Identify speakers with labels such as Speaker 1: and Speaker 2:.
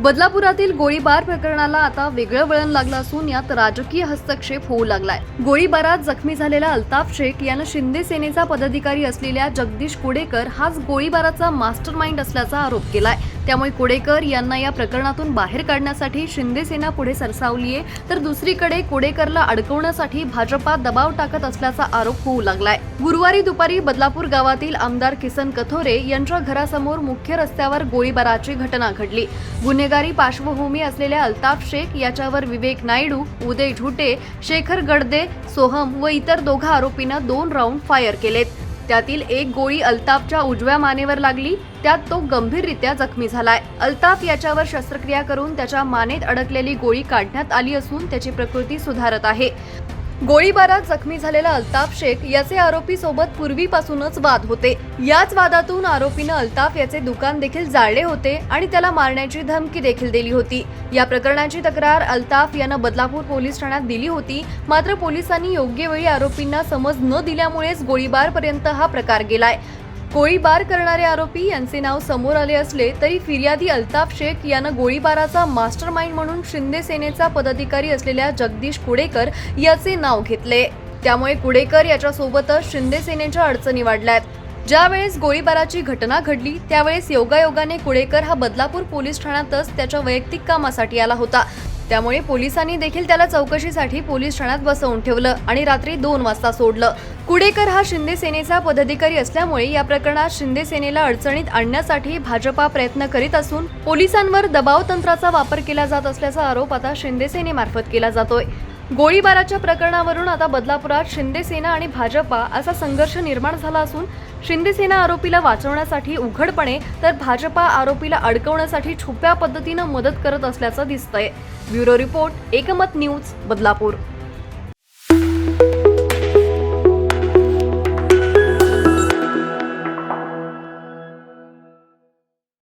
Speaker 1: बदलापुरातील गोळीबार प्रकरणाला आता वेगळं वळण लागलं असून यात राजकीय हस्तक्षेप होऊ लागलाय. गोळीबारात जखमी झालेला अल्ताफ शेख यानं शिंदे सेनेचा पदाधिकारी असलेल्या जगदीश कुडेकर हाच गोळीबाराचा मास्टर माइंड असल्याचा आरोप केलाय. त्यामुळे कुडेकर यांना या प्रकरणातून बाहेर काढण्यासाठी शिंदे सेना पुढे सरसावलीये. तर दुसरीकडे कुडेकरला अडकवण्यासाठी भाजपा दबाव टाकत असल्याचा आरोप होऊ लागलाय. गुरुवारी दुपारी बदलापूर गावातील आमदार किसन कथोरे यांच्या घरासमोर मुख्य रस्त्यावर गोळीबाराची घटना घडली. गुन्हे गुन्हेगारी पार्श्वभूमी असलेल्या अल्ताफ शेख याच्यावर विवेक नायडू उदय झुटे शेखर गडदे सोहम व इतर दोघा आरोपींना दोन राऊंड फायर केलेत. त्यातील एक गोळी अल्ताफच्या उजव्या मानेवर लागली त्यात तो गंभीररित्या जखमी झालाय. अल्ताफ याच्यावर शस्त्रक्रिया करून त्याच्या मानेत अडकलेली गोळी काढण्यात आली असून त्याची प्रकृती सुधारत आहे. गोळीबारात जखमी झालेला अल्ताफ शेख याचे आरोपी सोबत पूर्वीपासूनच वाद होते. याच वादातून आरोपीनं अल्ताफ याचे दुकान देखील जाळले होते आणि त्याला मारण्याची धमकी देखील दिली होती. या प्रकरणाची तक्रार अल्ताफ यानं बदलापूर पोलीस ठाण्यात दिली होती. मात्र पोलिसांनी योग्य वेळी आरोपींना समज न दिल्यामुळेच गोळीबारपर्यंत हा प्रकार गेलाय. गोळीबार करणारे आरोपी यांचे नाव समोर आले असले तरी फिर्यादी अल्ताफ शेख यानं गोळीबाराचा मास्टर माइंड म्हणून शिंदे सेनेचा पदाधिकारी असलेल्या जगदीश कुडेकर याचे नाव घेतले. त्यामुळे कुडेकर याच्यासोबतच शिंदे सेनेच्या अडचणी वाढल्यात. ज्यावेळेस गोळीबाराची घटना घडली त्यावेळेस योगायोगाने कुडेकर हा बदलापूर पोलीस ठाण्यातच त्याच्या वैयक्तिक कामासाठी आला होता. त्यामुळे पोलिसांनी देखील त्याला चौकशीसाठी पोलीस ठाण्यात बसवून ठेवलं आणि रात्री दोन वाजता सोडलं. कुडेकर हा शिंदे सेनेचा पदाधिकारी असल्यामुळे या प्रकरणात शिंदे सेनेला अडचणीत आणण्यासाठी भाजपा प्रयत्न करीत असून पोलिसांवर दबाव तंत्राचा वापर केला जात असल्याचा आरोप आता शिंदे सेनेमार्फत केला जातोय. गोळीबाराच्या प्रकरणावरून आता बदलापुरात शिंदे सेना आणि भाजपा असा संघर्ष निर्माण झाला असून शिंदे सेना आरोपीला वाचवण्यासाठी उघडपणे तर भाजपा आरोपीला अडकवण्यासाठी छुप्या पद्धतीनं मदत करत असल्याचं दिसतंय. Bureau report Ekmat news Badlapur.